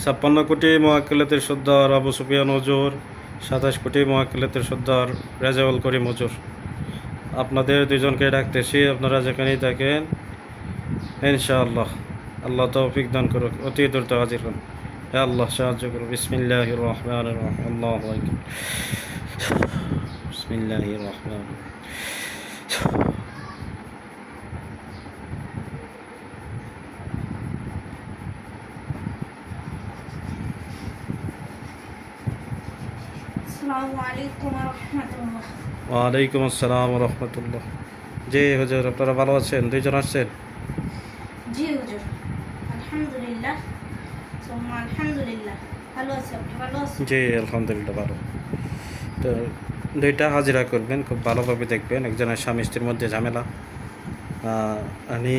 ছাপ্পান্ন কোটি মহাকিলাতের সর্দার আবু সুফিয়ান হজুর সাতাশ কোটি মহাকিলাতের সর্দার রেজাউল করিম হজুর আপনাদের দুজনকে ডাকতেছি আপনারা যেখানেই থাকেন, ইনশাআল্লাহ, আল্লাহ তৌফিক দান করুক, অতি দ্রুত হাজির হন। হে আল্লাহ, সাহায্য করুক। বিসমিল্লাহ রহমান আল্লাহ বিসমিল্লাহ রহমান ওয়ালাইকুম আসসালাম রহমতুল্লাহ। জি হুজুর আপনারা ভালো আছেন? দুইজন আসছেন? জি হুজুর। আলহামদুলিল্লাহ। আলহামদুলিল্লাহ। ভালো আছি আপনি ভালো আছেন? জি আলহামদুলিল্লাহ ভালো। তো দুইটা হাজিরা করবেন খুব ভালোভাবে দেখবেন। একজনের স্বামী স্ত্রীর মধ্যে ঝামেলা। আমি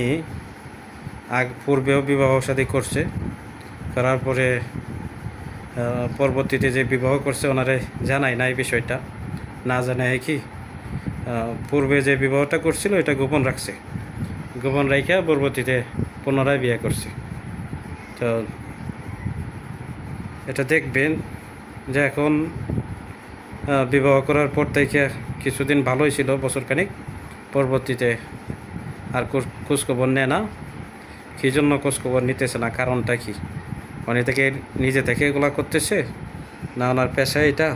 আগ পূর্বেও বিবাহ শাদী করছে। করার পরে পরবর্তীতে যে বিবাহ করছে, ওনারে জানাই না এই বিষয়টা। না জানাই কি পূর্বে যে বিবাহটা করছিল, এটা গোপন রাখছে। গোপন রাইখা পরবর্তীতে পুনরায় বিয়ে করছে। তো এটা দেখবেন যে এখন বিবাহ করার পর থেকে কিছুদিন ভালোই ছিল বছরখানিক পরবর্তীতে আর খোঁজ- খোঁজখবর নেয় না। কী জন্য খোঁজখবর নিতেছে না? কারণটা কি? মানে থেকে নিজে থেকে এগুলা করতেছে। না ওনার পেশা এটা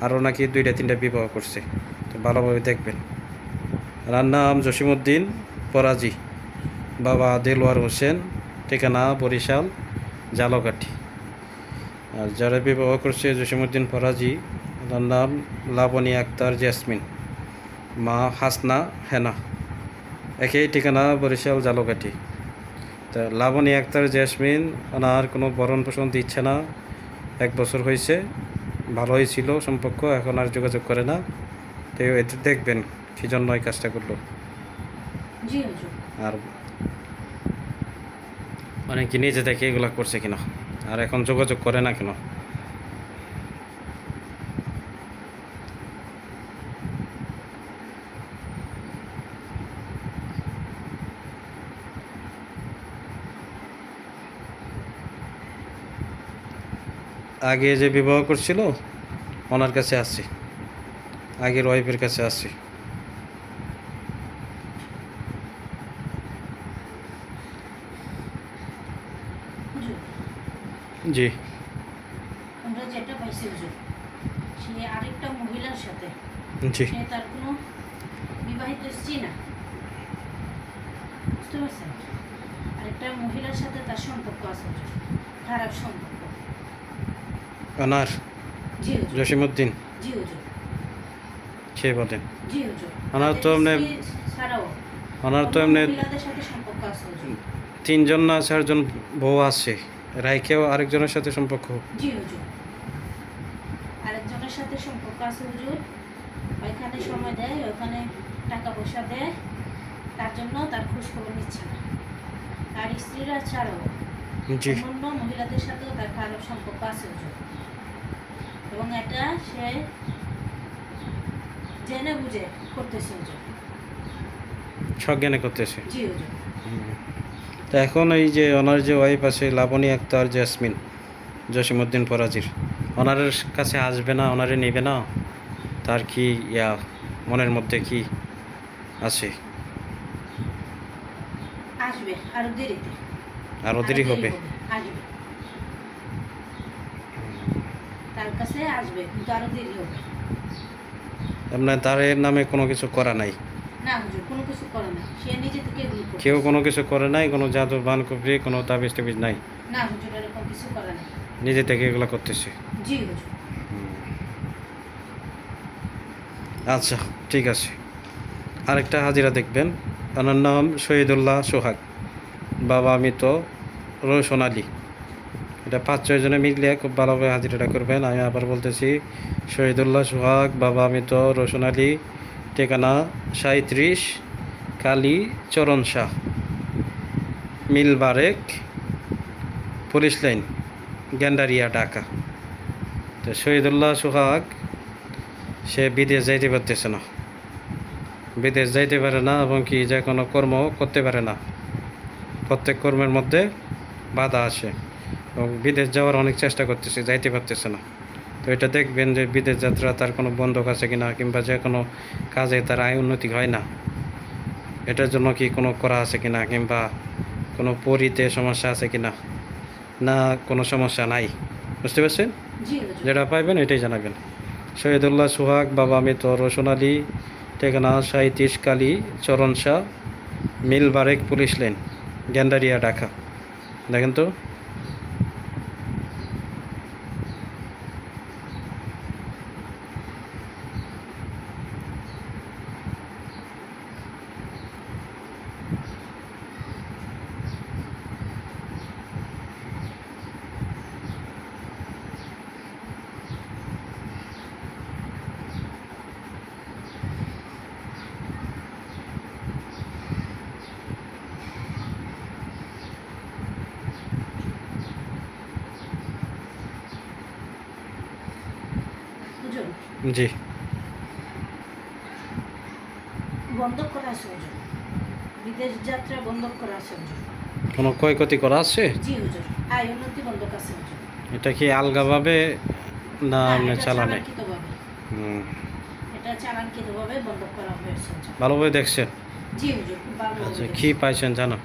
আরও নাকি দুইটা, তিনটা বিবাহ করছে। তো ভালোভাবে দেখবেন। ওনার নাম জসিমউদ্দিন পরাজি। বাবা দেলোয়ার হোসেন, ঠিকানা বরিশাল জালকাঠি আর যারা বিবাহ করছে জসিমুদ্দিন ফরাজি ওনার নাম লাবণী আক্তার জেসমিন। মা হাসনা হেনা। একই ঠিকানা বরিশাল জালকাঠি তা লাবণী আক্তার জেসমিন ওনার কোনো বরণ পোষণ দিচ্ছে না। এক বছর হয়েছে ভালোই ছিল সম্পর্ক এখন আর যোগাযোগ করে না। তো এতে দেখবেন কী জন্য এই কাজটা করল। আর অনেকে নিজে থেকে এগুলা করছে কিনা আর এখন যোগাযোগ করে না কেন? আগে যে বিবাহ করছিল ওনার কাছে আসছি। আগের ওয়াইফের কাছে আসছি। জি। আমরা যেটা পাইছি হুজুর সে আরেকটা মহিলার সাথে জি। সে তার কোনো বিবাহিত স্ত্রী না। বুঝতে পারছেন? আরেকটা মহিলার সাথে তার সম্পর্ক আছে খারাপ সম্পর্ক। হুজুর। জসিমউদ্দিন। জি হুজুর। ওনার তো এমনি- ওনার তো এমনি তিনজন না চারজন বউ আছে। রাইকেও আরেকজনের সাথে সম্পর্ক। আরেকজনের সাথে সম্পর্ক আছে হুজুর। ওইখানে সময় দেয় ওখানে টাকা পয়সা দেয়। তার জন্য তার খোঁজ খবর নিচ্ছে না। তার স্ত্রীরা ছাড়াও অন্য মহিলাদের সাথেও তার খারাপ সম্পর্ক আছে হুজুর। এবং এটা সে জেনে বুঝে করতেছে সজ্ঞানে করতেছে। জি তো এখন এই যে ওনার যে ওয়াইফ আছে লাবণী আক্তার জেসমিন জসিমউদ্দিন ফরাজির ওনার কাছে আসবে না ওনারে নেবে না? তার কি ইয়া মনের মধ্যে কি আছে? আসবে আরও দেরিতে। আরও দেরি হবে আসবে। তার কাছে আসবে কিন্তু আরও দেরি হবে। আপনার তার নামে কোনো কিছু করা নাই? না হুজুর কোনো কিছু করে না সে নিজে থেকে এগুলো করে কেউ কোনো কিছু করে নাই? কোনো জাদু বান কবরি কোনো তাবিজ টাবিজ নাই? না হুজুর এরকম কিছু করে না নিজে থেকে এগুলো করতেছে? জি হুজুর। আচ্ছা ঠিক আছে। আরেকটা হাজিরা দেখবেন। ওনার নাম শহীদুল্লাহ সোহাগ। বাবা মৃত রোশন আলী। এটা পাঁচ, ছয় জনে মিললে খুব ভালোভাবে হাজিরাটা করবেন। আমি আবার বলতেছি, শহীদুল্লাহ সোহাগ, বাবা মৃত, রোশন আলী, ঠিকানা সাঁত্রিশ Kali Charan Shah. Mill barrack, police line, Gandaria, Dhaka. তো শহীদুল্লাহ সোহাগ, সে বিদেশ যাইতে পারতেছে না। বিদেশ যাইতে পারে না, এবং কি যে কোনো কর্ম করতে পারে না। প্রত্যেক কর্মের মধ্যে বাধা আসে। বিদেশ যাওয়ার অনেক চেষ্টা করতেছে যাইতে পারতেছে না। তো এটা দেখবেন যে বিদেশ যাত্রা তার কোনো বন্ধক আছে কি না কিংবা যে কোনো কাজে তার আয় উন্নতি হয় না। এটার জন্য কি কোনো করা আছে কি না কিংবা কোনো পরিতে সমস্যা আছে কি না না কোনো সমস্যা নাই। বুঝতে পারছেন? যেটা পাইবেন এটাই জানাবেন। শহীদুল্লাহ সোহাগ বাবা মৃত রসুন আলী টেকনা সাঁত্রিশ Kali Charan Shah mill barrack police lane Gandaria Dhaka. দেখেন তো হুজুর জি। বন্ধ করা আছে বিদেশ যাত্রা বন্ধ করা কোনো ক্ষয়ক্ষতি করা আছে? জি হুজুর আয় উন্নতি বন্ধ আছে হুজুর। এটা কি আলগাভাবে না হ্যাঁ, চালানে? হুম। এটা চালানকৃতভাবে বন্ধ করা হয়েছে ভালোভাবে দেখছেন? জি হুজুর খুব ভালো আচ্ছা। কি পাইছেন জানো?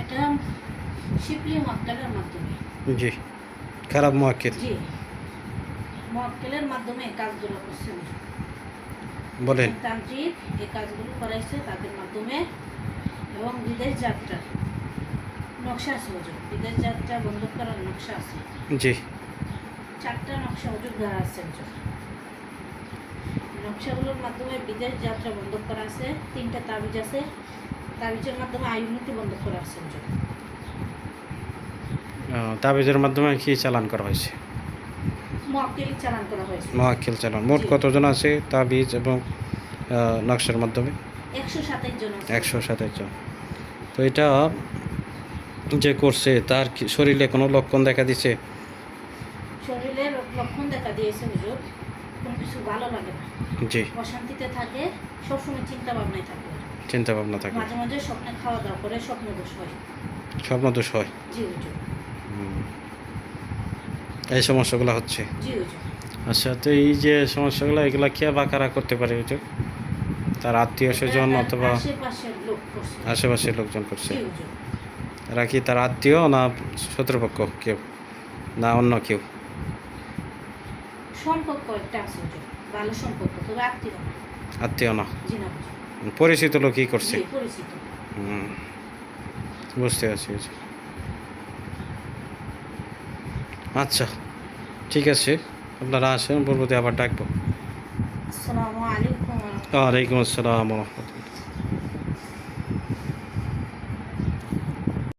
এটা শিপলি মাধ্যমে। জি খারাপ মোয়াক্কিল জি। মক্কেলের মাধ্যমে এই কাজগুলো করছে হুজুর। বলেন। তান্ত্রিক এই কাজগুলো করাইছে তাদের মাধ্যমে এবং বিদেশ যাত্রা নকশা আছে হুজুর বিদেশ যাত্রা বন্ধ করার নকশা আছে। জি। চারটা নকশা হুজুর দেওয়া আছে নকশাগুলোর মাধ্যমে বিদেশ যাত্রা বন্ধ করা আছে তিনটা তাবিজ আছে। তাবিজের মাধ্যমে আয় উন্নতি বন্ধ করা আছে তাবিজের মাধ্যমে কি চালান করা হয়েছে? মক্কেলি চালান মোট কতজন আছে তাবিজ এবং নকশার মাধ্যমে? একশো সাতাশ জন তো এটা যে করছে তার শরীরে কোনো লক্ষণ দেখা দিছে? শরীরে লক্ষণ দেখা দিয়েছে হুজুর। কোনো কিছু ভালো লাগে না। জি। অশান্তিতে থাকে সবসময় চিন্তা ভাবনায় থাকে। চিন্তা ভাবনা থাকে। মাঝে মাঝে স্বপ্নে খাওয়া দাওয়া করে স্বপ্ন দোষ হয়। স্বপ্ন দোষ হয়। জি হুজুর। এই সমস্যাগুলো হচ্ছে। আচ্ছা তো এই যে সমস্যাগুলো এগুলো কে বা কারা করতে পারে হুজুর তার আত্মীয় স্বজন অথবা আশেপাশের লোকজন করছে। এরা কি তার আত্মীয় না শত্রুপক্ষ কেউ? না অন্য কেউ? সম্পর্ক একটা আছে ভালো সম্পর্ক তবে আত্মীয় না। আত্মীয় না? পরিচিত লোকই করছে? হুম। বুঝতে পারছি হুজুর। আচ্ছা ঠিক আছে। আপনারা আসেন পরবর্তী আবার ডাকবো। আসসালামু আলাইকুম। ওয়ালাইকুম আসসালাম রহমতুল্লাহ।